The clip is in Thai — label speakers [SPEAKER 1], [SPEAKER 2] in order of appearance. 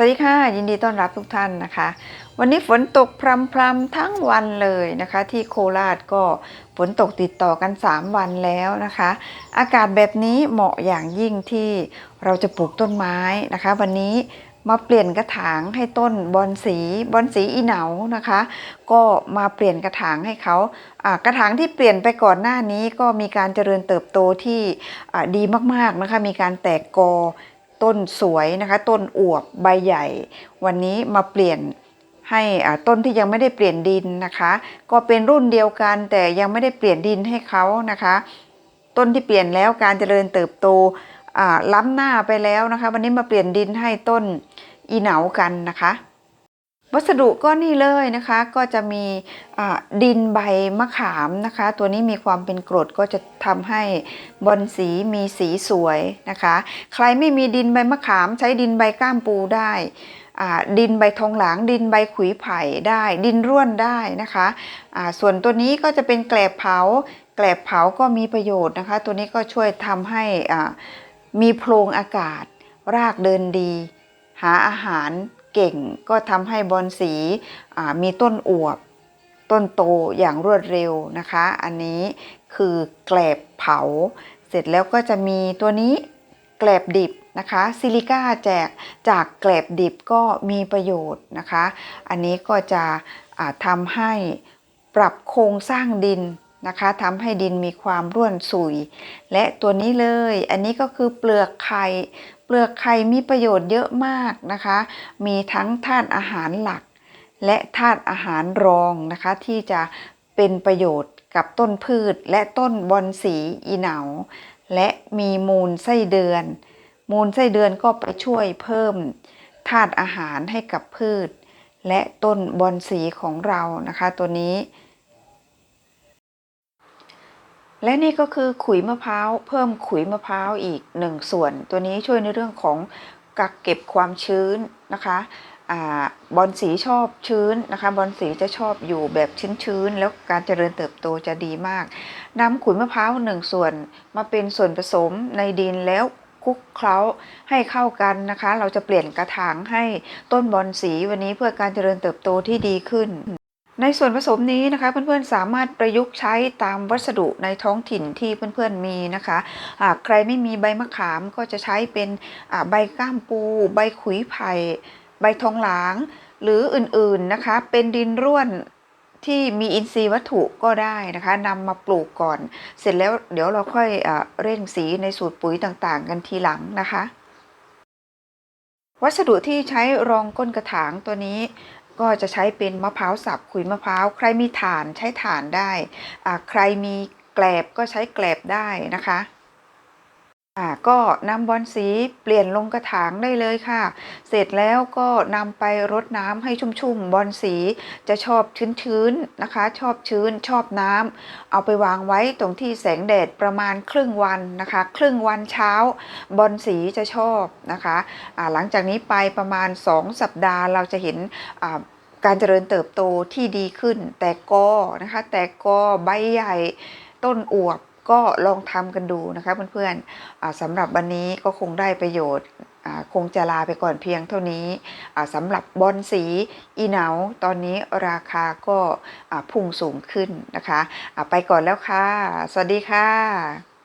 [SPEAKER 1] สวัสดีค่ะ ยินดีต้อนรับทุกท่านนะคะ วันนี้ฝนตกพรำๆทั้งวันเลยนะคะ ที่โคราชก็ฝนตกติดต่อกัน 3 วันแล้วนะคะ อากาศแบบนี้เหมาะอย่างยิ่งที่เราจะปลูกต้นไม้นะคะ วันนี้มาเปลี่ยนกระถางให้ต้นบอนสีบอนสีอีเหนานะคะ ก็มาเปลี่ยนกระถางให้เขากระถางที่เปลี่ยนไปก่อนหน้านี้ก็มีการเจริญเติบโตที่อ่าดีมากๆนะคะ มีการแตกกอ ต้นสวยนะคะ ต้นอวบใบใหญ่ วันนี้มาเปลี่ยนให้ต้นที่ยังไม่ได้เปลี่ยนดินนะคะ ก็เป็นรุ่นเดียวกันแต่ยังไม่ได้เปลี่ยนดินให้เขานะคะ ต้นที่เปลี่ยนแล้วการเจริญเติบโตล้ำหน้าไปแล้วนะคะ วันนี้มาเปลี่ยนดินให้ต้นอีเหนากันนะคะ วัสดุก็นี่เลยนะคะก็จะมีดินใบมะขามนะคะ ตัวนี้มีความเป็นกรดก็จะทำให้บอนสีมีสีสวยนะคะ ใครไม่มีดินใบมะขาม ใช้ดินใบก้ามปูได้ดินใบทองหลางดินใบขุยไผ่ได้ ดินร่วนได้นะคะอ่าส่วนตัวนี้ก็จะเป็นแกลบเผา แกลบเผาก็มีประโยชน์นะคะ ตัวนี้ก็ช่วยทำให้มีโพรงอากาศ รากเดินดี หาอาหาร เก่งก็ทำให้บอนสีมีต้นอวบ ต้นโตอย่างรวดเร็วนะคะ อันนี้คือแกลบเผา เสร็จแล้วก็จะมีตัวนี้แกลบดิบนะคะซิลิก้าแจกจากแกลบดิบก็มีประโยชน์นะคะ อันนี้ก็จะทำให้ปรับโครงสร้างดิน นะคะทำให้ดินมีความร่วนสุย และตัวนี้เลย อันนี้ก็คือเปลือกไข่เปลือกไข่มีประโยชน์เยอะมากนะคะ มีทั้งธาตุอาหารหลัก และธาตุอาหารรองนะคะที่จะเป็นประโยชน์กับต้นพืช และต้นบอนสีอีเหนา และมีมูลไส้เดือน มูลไส้เดือนก็ไปช่วยเพิ่มธาตุอาหารให้กับพืช และต้นบอนสีของเรานะคะ ตัวนี้ และนี่ก็คือขุยมะพร้าวเพิ่มขุยมะพร้าวอีกหนึ่งส่วน ตัวนี้ช่วยในเรื่องของกักเก็บความชื้นนะคะอบอนสีชอบชื้นนะคะบอนสีจะชอบอยู่แบบชื้นๆแล้วการเจริญเติบโตจะดีมากนำขุยมะพร้าวหนึ่งส่วนมาเป็นส่วนผสมในดินแล้วคลุกเคล้าให้เข้ากันนะคะ เราจะเปลี่ยนกระถางให้ต้นบอนสีวันนี้เพื่อการเจริญเติบโตที่ดีขึ้น ในส่วนผสมนี้นะคะเพื่อนๆสามารถประยุกต์ใช้ตามวัสดุในท้องถิ่นที่เพื่อนๆมีนะคะหากใครไม่มีใบมะขามก็จะใช้เป็นใบก้ามปู ใบขุยไผ่ ใบทองหลาง หรืออื่นๆนะคะเป็นดินร่วนที่มีอินทรีย์วัตถุก็ได้นะคะนำมาปลูกก่อน เสร็จแล้วเดี๋ยวเราค่อยอเร่งสีในสูตรปุ๋ยต่างๆ กันทีหลังนะคะ วัสดุที่ใช้รองก้นกระถางตัวนี้ ก็จะใช้เป็นมะพร้าวสับขุยมะพร้าว ใครมีฐานใช้ฐานได้ ใครมีแกลบก็ใช้แกลบได้นะคะ อ่าก็นำบอนสีเปลี่ยนลงกระถางได้เลยค่ะ เสร็จแล้วก็นำไปรดน้ำให้ชุ่มๆบอนสีจะชอบชื้นๆนะคะ ชอบชื้นชอบน้ำเอาไปวางไว้ตรงที่แสงแดดประมาณครึ่งวันนะคะ ครึ่งวันเช้าบอนสีจะชอบนะคะอ่าหลังจากนี้ไปประมาณ 2 สัปดาห์เราจะเห็นการเจริญเติบโตที่ดีขึ้น แต่กอนะคะ แต่กอใบใหญ่ต้นอวบ ก็ลองทำกันดูนะคะเพื่อนๆอ่าสำหรับวันนี้ก็คงได้ประโยชน์คงจะลาไปก่อนเพียงเท่านี้สำหรับบอนสีอีเหนาตอนนี้ราคาก็พุ่งสูงขึ้นนะคะ ไปก่อนแล้วค่ะ สวัสดีค่ะ